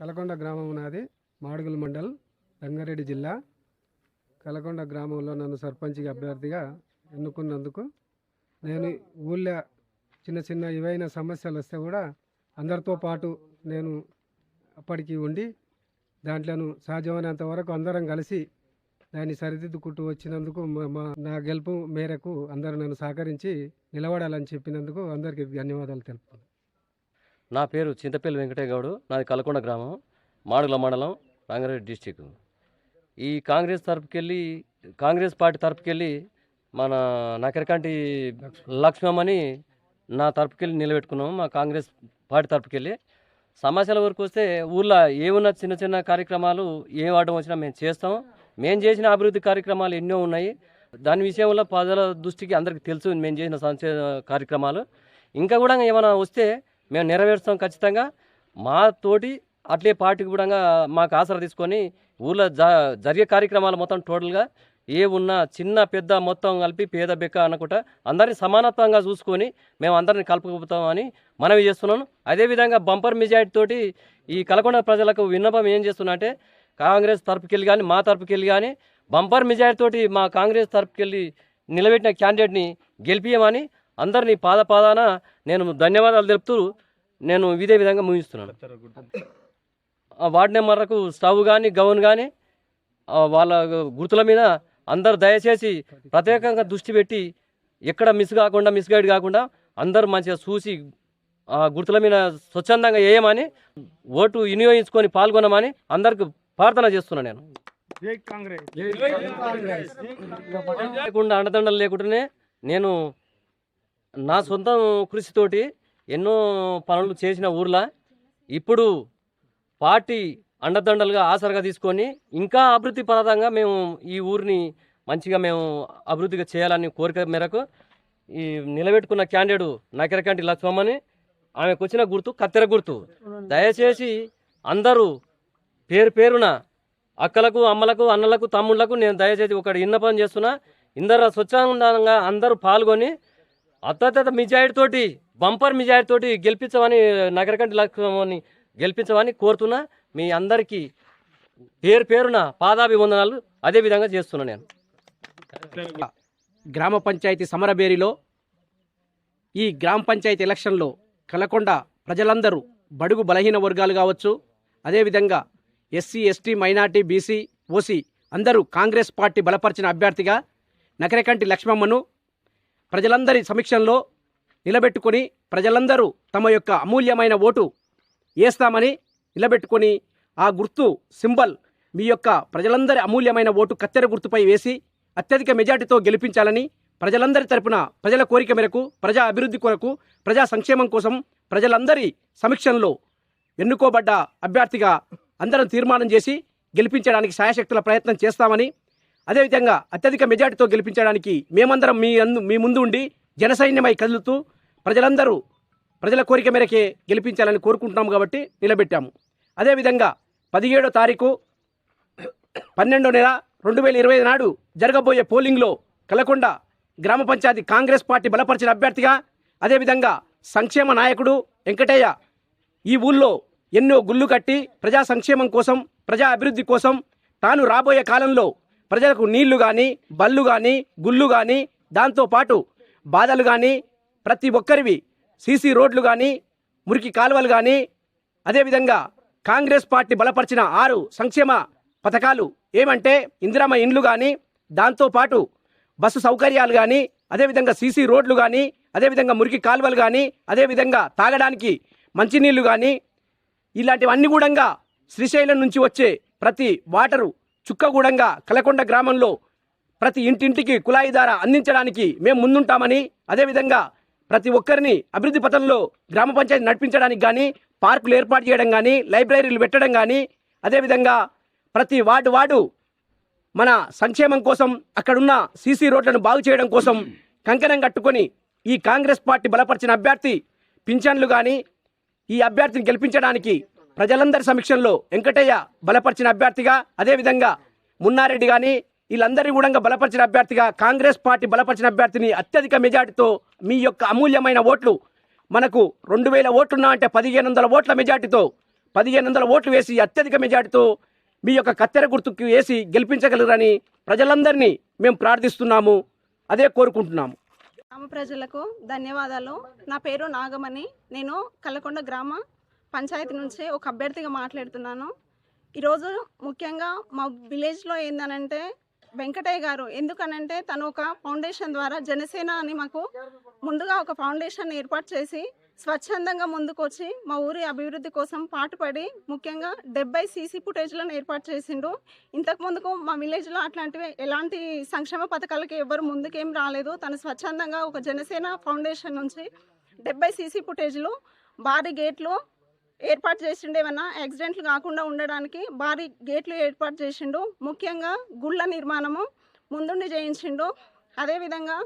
కలకొండ గ్రామం నాది మాడుగుల మండల్ రంగారెడ్డి జిల్లా. కలకొండ గ్రామంలో నన్ను సర్పంచ్గా అభ్యర్థిగా ఎన్నుకున్నందుకు నేను ఊళ్ళో చిన్న చిన్న ఏవైనా సమస్యలు వస్తే కూడా అందరితో పాటు నేను అప్పటికి ఉండి దాంట్లోను సాధ్యమైనంత వరకు అందరం కలిసి దాన్ని సరిదిద్దుకుంటూ వచ్చినందుకు మా- మా నా గెలుపు మేరకు అందరూ నన్ను సహకరించి నిలబడాలని చెప్పినందుకు అందరికీ ధన్యవాదాలు తెలుపుతున్నాను. నా పేరు చింతపల్లి వెంకటయ్య గౌడు నాది కలకొండ గ్రామం మాడుగుల మండలం రంగారెడ్డి డిస్టిక్ ఈ కాంగ్రెస్ తరపుకెళ్ళి కాంగ్రెస్ పార్టీ తరపుకెళ్ళి మన నకరకంటి లక్ష్మమ్మని నా తరపుకెళ్ళి నిలబెట్టుకున్నాము. మా కాంగ్రెస్ పార్టీ తరపుకెళ్ళి. సమస్యల వరకు వస్తే ఊర్లో ఏమున్న చిన్న చిన్న కార్యక్రమాలు ఏ వాడడం వచ్చినా మేము చేస్తాం. మేము చేసిన అభివృద్ధి కార్యక్రమాలు ఎన్నో ఉన్నాయి. దాని విషయంలో ప్రజల దృష్టికి అందరికీ తెలుసు. మేము చేసిన సంక్షేమ కార్యక్రమాలు. ఇంకా కూడా ఏమైనా వస్తే మేము నెరవేరుస్తాం ఖచ్చితంగా. మా తోటి అట్లే పార్టీకి కూడా మాకు ఆసరా తీసుకొని ఊర్లో జ జరిగే కార్యక్రమాలు మొత్తం టోటల్గా ఏ ఉన్నా చిన్న పెద్ద మొత్తం కలిపి పేద బెక్క అనుకుంటా అందరినీ సమానత్వంగా చూసుకొని మేము అందరిని కలుపుకుపోతామని మనవి చేస్తున్నాను. అదేవిధంగా బంపర్ మెజార్టీ తోటి ఈ కలకొండ ప్రజలకు విన్నపం ఏం చేస్తున్నాంటే కాంగ్రెస్ తరపుకెళ్ళి కానీ మా తరపుకెళ్ళి కానీ బంపర్ మెజార్టీ తోటి మా కాంగ్రెస్ తరపుకెళ్ళి నిలబెట్టిన క్యాండిడేట్ని గెలిపియమని అందరినీ పాద పాదాన నేను ధన్యవాదాలు తెలుపుతూ నేను ఇదే విధంగా ముగిస్తున్నాను. ఆ వార్డు నెంబర్లకు స్టవ్ కానీ గౌన్ కానీ వాళ్ళ గుర్తుల మీద అందరు దయచేసి ప్రత్యేకంగా దృష్టి పెట్టి ఎక్కడ మిస్ కాకుండా మిస్గైడ్ కాకుండా అందరూ మంచిగా చూసి ఆ గుర్తుల మీద స్వచ్ఛందంగా వేయమని ఓటు వినియోగించుకొని పాల్గొనమని అందరికి ప్రార్థన చేస్తున్నాను నేను. లేకుండా అండదండలు లేకుండానే నేను నా సొంత కృషితోటి ఎన్నో పనులు చేసిన ఊర్లో ఇప్పుడు పార్టీ అండదండలుగా ఆసరగా తీసుకొని ఇంకా అభివృద్ధి పరంగా మేము ఈ ఊరిని మంచిగా మేము అభివృద్ధిగా చేయాలని కోరిక మేరకు ఈ నిలబెట్టుకున్న క్యాండిడేట్ నకిరకంటి లక్ష్మమ్మని ఆమెకు వచ్చిన గుర్తు కత్తెర గుర్తు. దయచేసి అందరూ పేరు పేరున అక్కలకు అమ్మలకు అన్నలకు తమ్ముళ్ళకు నేను దయచేసి ఒకటి విన్నపం చేస్తున్నా. ఇందరు స్వచ్ఛందంగా అందరూ పాల్గొని అత్యత మెజారిటీ తోటి బంపర్ మెజారిటీ తోటి గెలిపించమని నగరకంటి లక్ష్మణ్ని గెలిపించమని కోరుతున్నా. మీ అందరికీ పేరు పేరున పాదాభివందనాలు. అదే విధంగా చేస్తున్నా నేను. గ్రామ పంచాయతీ సమరబేరిలో ఈ గ్రామ పంచాయతీ ఎలక్షన్లో కలకొండ ప్రజలందరూ బడుగు బలహీన వర్గాలు కావచ్చు. అదేవిధంగా SC ST minority BC OC అందరూ కాంగ్రెస్ పార్టీ బలపరిచిన అభ్యర్థిగా నకరకంటి లక్ష్మమ్మను ప్రజలందరి సమీక్షంలో నిలబెట్టుకొని ప్రజలందరూ తమ యొక్క అమూల్యమైన ఓటు వేస్తామని నిలబెట్టుకొని ఆ గుర్తు సింబల్ మీ యొక్క ప్రజలందరి అమూల్యమైన ఓటు కత్తెర గుర్తుపై వేసి అత్యధిక మెజార్టీతో గెలిపించాలని ప్రజలందరి తరపున ప్రజల కోరిక మేరకు ప్రజా అభివృద్ధి కొరకు ప్రజా సంక్షేమం కోసం ప్రజలందరి సమీక్షంలో ఎన్నుకోబడ్డ అభ్యర్థిగా అందరం తీర్మానం చేసి గెలిపించడానికి సాయశక్తుల ప్రయత్నం చేస్తామని అదేవిధంగా అత్యధిక మెజార్టీతో గెలిపించడానికి మేమందరం మీ అందు మీ ముందు ఉండి జనసైన్యమై కదులుతూ ప్రజలందరూ ప్రజల కోరిక మేరకే గెలిపించాలని కోరుకుంటున్నాము కాబట్టి నిలబెట్టాము. అదేవిధంగా పదిహేడో తారీఖు పన్నెండో నెల రెండు వేల ఇరవై నాడు జరగబోయే పోలింగ్లో కలకొండ గ్రామ పంచాయతీ కాంగ్రెస్ పార్టీ బలపరిచిన అభ్యర్థిగా అదేవిధంగా సంక్షేమ నాయకుడు వెంకటయ్య ఈ ఊళ్ళో ఎన్నో గుళ్ళు కట్టి ప్రజా సంక్షేమం కోసం ప్రజా అభివృద్ధి కోసం తాను రాబోయే కాలంలో ప్రజలకు నీళ్ళు కానీ బళ్ళు కానీ గుళ్ళు కానీ దాంతోపాటు బాధలు కానీ ప్రతి ఒక్కరివి సీసీ రోడ్లు కానీ మురికి కాలువలు కానీ అదేవిధంగా కాంగ్రెస్ పార్టీ బలపరిచిన ఆరు సంక్షేమ పథకాలు ఏమంటే ఇందిరామ ఇండ్లు కానీ దాంతోపాటు బస్సు సౌకర్యాలు కానీ అదేవిధంగా సీసీ రోడ్లు కానీ అదేవిధంగా మురికి కాలువలు కానీ అదేవిధంగా తాగడానికి మంచినీళ్ళు కానీ ఇలాంటివన్నీ కూడా శ్రీశైలం నుంచి వచ్చే ప్రతి వాటరు చుక్కగూడంగా కలకొండ గ్రామంలో ప్రతి ఇంటింటికి కుళాయి ధార అందించడానికి మేము ముందుంటామని అదేవిధంగా ప్రతి ఒక్కరిని అభివృద్ధి పథంలో గ్రామ పంచాయతీ నడిపించడానికి కానీ పార్కులు ఏర్పాటు చేయడం కానీ లైబ్రరీలు పెట్టడం కానీ అదేవిధంగా ప్రతి వార్డు వార్డు మన సంక్షేమం కోసం అక్కడున్న సీసీ రోడ్లను బాగు చేయడం కోసం కంకణం కట్టుకొని ఈ కాంగ్రెస్ పార్టీ బలపరిచిన అభ్యర్థి పింఛన్లు కానీ ఈ అభ్యర్థిని గెలిపించడానికి ప్రజలందరి సమీక్షంలో వెంకటయ్య బలపరిచిన అభ్యర్థిగా అదేవిధంగా మున్నారెడ్డి కానీ వీళ్ళందరినీ కూడా బలపరిచిన అభ్యర్థిగా కాంగ్రెస్ పార్టీ బలపరిచిన అభ్యర్థిని అత్యధిక మెజార్టీతో మీ యొక్క అమూల్యమైన ఓట్లు మనకు రెండు వేల ఓట్లున్నా అంటే పదిహేను వందల ఓట్ల మెజార్టీతో పదిహేను వందల ఓట్లు వేసి అత్యధిక మెజార్టీతో మీ యొక్క కత్తెర గుర్తుకు వేసి గెలిపించగలరని ప్రజలందరినీ మేము ప్రార్థిస్తున్నాము. అదే కోరుకుంటున్నాము. గ్రామ ప్రజలకు ధన్యవాదాలు. నా పేరు నాగమణి. నేను కల్లకొండ గ్రామ పంచాయతీ నుంచి ఒక అభ్యర్థిగా మాట్లాడుతున్నాను. ఈరోజు ముఖ్యంగా మా విలేజ్లో ఏందనంటే వెంకటయ్య గారు. ఎందుకనంటే తను ఒక ఫౌండేషన్ ద్వారా జనసేన అని మాకు ముందుగా ఒక ఫౌండేషన్ ఏర్పాటు చేసి స్వచ్ఛందంగా ముందుకొచ్చి మా ఊరి అభివృద్ధి కోసం పాటుపడి ముఖ్యంగా డెబ్బై సీసీ ఫుటేజ్లను ఏర్పాటు చేసిండు. ఇంతకు ముందుకు మా విలేజ్లో అట్లాంటివి ఎలాంటి సంక్షేమ పథకాలకి ఎవరు ముందుకేం రాలేదు. తను స్వచ్ఛందంగా ఒక జనసేన ఫౌండేషన్ నుంచి డెబ్బై సీసీ ఫుటేజ్లు భారీ గేట్లు ఏర్పాటు చేసిండు ఏమన్నా? యాక్సిడెంట్లు కాకుండా ఉండడానికి భారీ గేట్లు ఏర్పాటు చేసిండు. ముఖ్యంగా గుళ్ళ నిర్మాణము ముందుండి చేయించిండు. అదేవిధంగా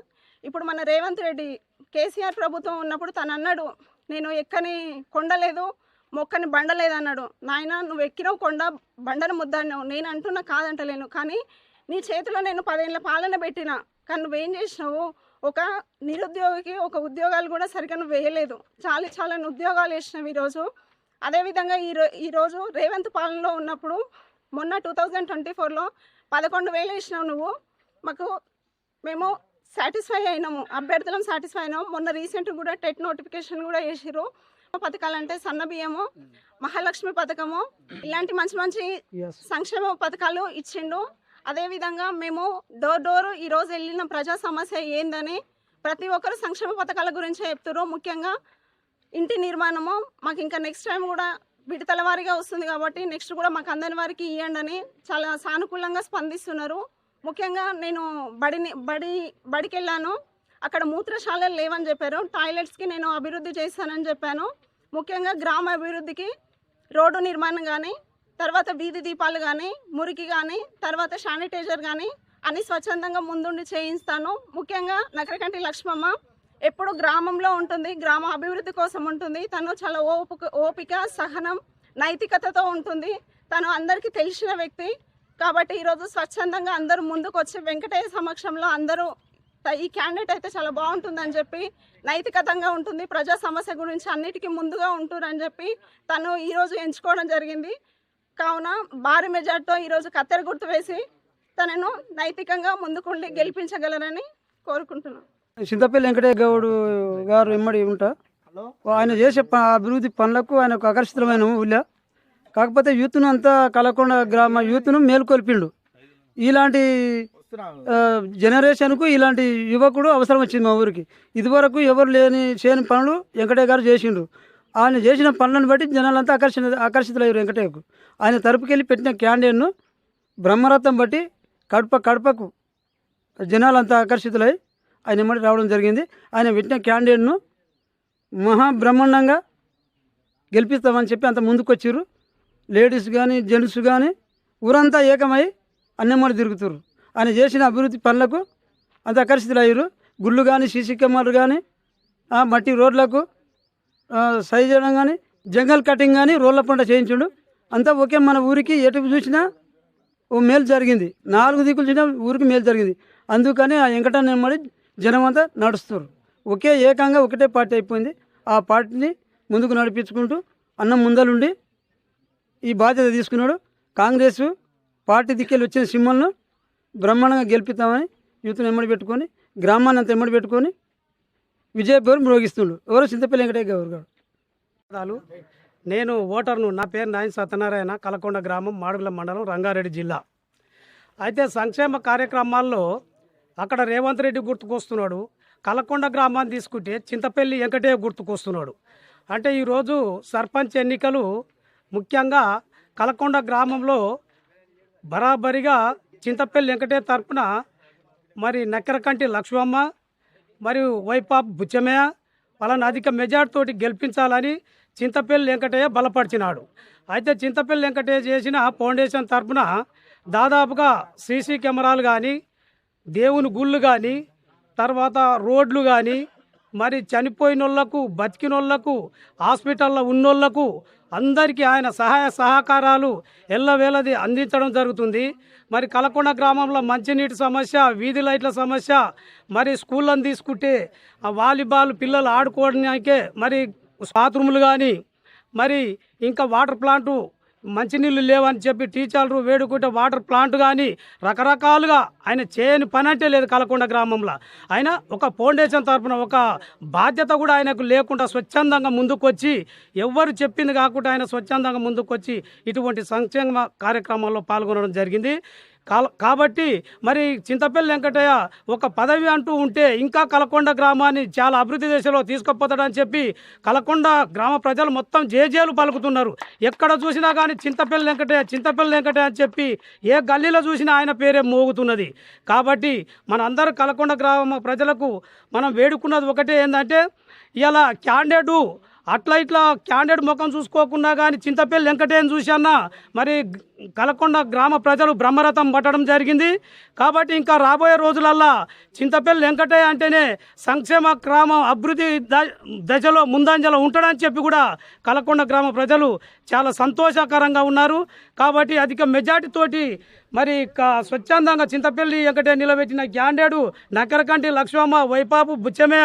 ఇప్పుడు మన రేవంత్ రెడ్డి కేసీఆర్ ప్రభుత్వం ఉన్నప్పుడు తను అన్నాడు నేను ఎక్కని కొండలేదు మొక్కని బండలేదు అన్నాడు. నాయన నువ్వు ఎక్కినవు కొండ బండను ముద్దన్నావు. నేను అంటున్నా కాదంటలేను. కానీ నీ చేతిలో నేను పదేళ్ళ పాలన పెట్టిన. కానీ నువ్వేం చేసినావు? ఒక నిరుద్యోగికి ఒక ఉద్యోగాలు కూడా సరిగ్గా నువ్వు వేయలేదు. చాలా చాలా ఉద్యోగాలు వేసినావు ఈరోజు. అదేవిధంగా ఈరో ఈరోజు రేవంత్ పాలనలో ఉన్నప్పుడు మొన్న టూ థౌజండ్ ట్వంటీ ఫోర్లో పదకొండు వేలు వేసినావు నువ్వు. మాకు మేము సాటిస్ఫై అయినాము అభ్యర్థులం సాటిస్ఫై అయినాము మొన్న రీసెంట్ కూడా టెట్ నోటిఫికేషన్ కూడా వేసిర్రు పథకాలంటే సన్న బియ్యము మహాలక్ష్మి పథకము ఇలాంటి మంచి మంచి సంక్షేమ పథకాలు ఇచ్చిండు. అదేవిధంగా మేము డోర్ డోర్ ఈరోజు వెళ్ళిన ప్రజా సమస్య ఏందని ప్రతి ఒక్కరు సంక్షేమ పథకాల గురించి చెప్తారు ముఖ్యంగా ఇంటి నిర్మాణము మాకు ఇంకా నెక్స్ట్ టైం కూడా విడతల వారిగా వస్తుంది కాబట్టి నెక్స్ట్ కూడా మాకు అందరి వారికి ఇవ్వండి అని చాలా సానుకూలంగా స్పందిస్తున్నారు. ముఖ్యంగా నేను బడిని బడి బడికి వెళ్ళాను అక్కడ మూత్రశాలలు లేవని చెప్పారు. టాయిలెట్స్కి నేను అభివృద్ధి చేస్తానని చెప్పాను. ముఖ్యంగా గ్రామ అభివృద్ధికి రోడ్డు నిర్మాణం కానీ తర్వాత వీధి దీపాలు కానీ మురికి కానీ తర్వాత శానిటైజర్ కానీ అన్ని స్వచ్ఛందంగా ముందుండి చేయిస్తాను. ముఖ్యంగా నకరకంటి లక్ష్మమ్మ ఎప్పుడు గ్రామంలో ఉంటుంది గ్రామ అభివృద్ధి కోసం ఉంటుంది. తను చాలా ఓపిక ఓపిక సహనం నైతికతతో ఉంటుంది. తను అందరికీ తెలిసిన వ్యక్తి. కాబట్టి ఈరోజు స్వచ్ఛందంగా అందరూ ముందుకు వచ్చి వెంకటయ్య సమక్షంలో అందరూ ఈ క్యాండిడేట్ అయితే చాలా బాగుంటుందని చెప్పి నైతికతంగా ఉంటుంది. ప్రజా సమస్య గురించి అన్నిటికీ ముందుగా ఉంటుందని చెప్పి తను ఈరోజు ఎంచుకోవడం జరిగింది. కావున భారీ మెజార్టీతో ఈరోజు కత్తెర గుర్తు వేసి తనను నైతికంగా ముందుకుండి గెలిపించగలరని కోరుకుంటున్నాను. చింతపల్లి వెంకటయ్య గౌడ్ గారు ఇమ్మడి ఉంటా. ఆయన చేసే ప- అభివృద్ధి పనులకు ఆయన ఒక ఆకర్షితమైన ఊళ్ళో. కాకపోతే యూత్ను అంతా కలకొండ గ్రామ యూత్ను మేల్కొల్పిండు. ఇలాంటి జనరేషన్కు ఇలాంటి యువకుడు అవసరం వచ్చింది మా ఊరికి. ఇదివరకు ఎవరు లేని చేయని పనులు వెంకటయ్య గారు చేసిండు. ఆయన చేసిన పనులను బట్టి జనాలంతా ఆకర్షణ ఆకర్షితులయ్యారు వెంకటయ్యకు. ఆయన తరపుకెళ్ళి పెట్టిన క్యాండిడేట్ను బ్రహ్మరథం బట్టి కడప కడపకు జనాలంతా ఆకర్షితులై ఆయన ఇమ్మడి రావడం జరిగింది. ఆయన పెట్టిన క్యాండిడేట్ను మహాబ్రహ్మాండంగా గెలిపిస్తామని చెప్పి అంత ముందుకొచ్చారు లేడీస్ కానీ జెంట్స్ కానీ ఊరంతా ఏకమై అన్నెమ్మడి తిరుగుతారు ఆయన చేసిన అభివృద్ధి పనులకు అంత ఆకర్షితులయ్యారు గుళ్ళు కానీ సీసీ కెమెరాలు కానీ ఆ మట్టి రోడ్లకు సరి చేయడం కానీ జంగల్ కటింగ్ కానీ రోడ్ల పంట చేయించుడు. అంతా ఒకే మన ఊరికి ఎటు చూసినా ఓ మేలు జరిగింది. నాలుగు దిక్కులు చూసినా ఊరికి మేలు జరిగింది. అందుకని ఆ వెంకటన్నమ్మడి జనం అంతా నడుస్తారు ఒకే ఏకంగా ఒకటే పార్టీ అయిపోయింది. ఆ పార్టీని ముందుకు నడిపించుకుంటూ అన్నం ముందలుండి ఈ బాధ్యత తీసుకున్నాడు. కాంగ్రెస్ పార్టీ దిక్కెళ్ళి వచ్చిన సింహలను బ్రహ్మాండంగా గెలిపిస్తామని యూత్ని ఎమ్మడి పెట్టుకొని గ్రామాన్ని అంత ఎమ్మడి పెట్టుకొని విజయ పేరు మ్రోగిస్తుండు. ఎవరు? చింతపల్లి వెంకటయ్య గౌరు గారు. ధన్యవాదాలు నేను ఓటర్ను నా పేరు నాయన సత్యనారాయణ కలకొండ గ్రామం మాడుగుల మండలం రంగారెడ్డి జిల్లా. అయితే సంక్షేమ కార్యక్రమాల్లో అక్కడ రేవంత్ రెడ్డి గుర్తుకొస్తున్నాడు. కలకొండ గ్రామాన్ని తీసుకుంటే చింతపల్లి వెంకటే గుర్తుకొస్తున్నాడు. అంటే ఈరోజు సర్పంచ్ ఎన్నికలు ముఖ్యంగా కలకొండ గ్రామంలో బరాబరిగా చింతపల్లి వెంకటే తరపున మరి నక్కరకంటి లక్ష్మమ్మ మరియు వైపాప్ బుచ్చమయ్య వాళ్ళని అధిక మెజార్టీతోటి గెలిపించాలని చింతపల్లి వెంకటయ్య బలపరిచినాడు. అయితే చింతపల్లి వెంకటయ్య చేసిన ఫౌండేషన్ తరపున దాదాపుగా సీసీ కెమెరాలు కానీ దేవుని గుళ్ళు కానీ తర్వాత రోడ్లు కానీ మరి చనిపోయిన వాళ్ళకు బతికిన వాళ్ళకు హాస్పిటల్లో ఉన్నోళ్ళకు అందరికీ ఆయన సహాయ సహకారాలు ఎల్లవేళది అందించడం జరుగుతుంది. మరి కలకొండ గ్రామంలో మంచినీటి సమస్య వీధి లైట్ల సమస్య మరి స్కూళ్ళని తీసుకుంటే ఆ వాలీబాల్ పిల్లలు ఆడుకోవడానికే మరి బాత్రూములు కానీ మరి ఇంకా వాటర్ ప్లాంటు మంచినీళ్ళు లేవని చెప్పి టీచర్లు వేడుకుంటే వాటర్ ప్లాంట్ కానీ రకరకాలుగా ఆయన చేయని పని అంటే లేదు కలకొండ గ్రామంలో. ఆయన ఒక ఫౌండేషన్ తరఫున ఒక బాధ్యత కూడా ఆయనకు లేకుండా స్వచ్ఛందంగా ముందుకొచ్చి ఎవ్వరు చెప్పింది కాకుండా ఆయన స్వచ్ఛందంగా ముందుకొచ్చి ఇటువంటి సంక్షేమ కార్యక్రమాల్లో పాల్గొనడం జరిగింది. కాబట్టి మరి చింతపల్లి వెంకటయ్య ఒక పదవి అంటూ ఉంటే ఇంకా కలకొండ గ్రామాన్ని చాలా అభివృద్ధి దశలో తీసుకుపోతాడని చెప్పి కలకొండ గ్రామ ప్రజలు మొత్తం జేజేలు పలుకుతున్నారు. ఎక్కడ చూసినా కానీ చింతపల్లి వెంకటయ్య చింతపల్లి వెంకటయ్య అని చెప్పి ఏ గల్లీలో చూసినా ఆయన పేరే మోగుతున్నది. కాబట్టి మనందరూ కలకొండ గ్రామ ప్రజలకు మనం వేడుకున్నది ఒకటే ఏంటంటే ఇలా క్యాండిడేటు అట్లా ఇట్లా క్యాండిడేట్ ముఖం చూసుకోకుండా కానీ చింతపల్లి వెంకటేని చూసన్నా మరి కలకొండ గ్రామ ప్రజలు బ్రహ్మరథం పట్టడం జరిగింది. కాబట్టి ఇంకా రాబోయే రోజులల్లా చింతపల్లి వెంకటయ్య అంటేనే సంక్షేమ గ్రామం అభివృద్ధి ద- దశలో ముందంజలో ఉంటాడని చెప్పి కూడా కలకొండ గ్రామ ప్రజలు చాలా సంతోషకరంగా ఉన్నారు. కాబట్టి అధిక మెజార్టీతోటి మరి స్వచ్ఛందంగా చింతపల్లి వెంకటే నిలబెట్టిన గ్యాండేడు నక్కరకంటి లక్ష్మమ్మ వైపాపు బుచ్చమే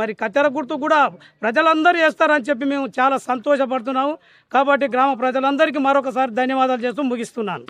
మరి కత్తెర గుర్తు కూడా ప్రజలందరూ వేస్తారని చెప్పి మేము చాలా సంతోషపడుతున్నాము. కాబట్టి గ్రామ ప్రజలందరికీ మరొకసారి ధన్యవాదాలు చేస్తూ ముగిస్తున్నాను.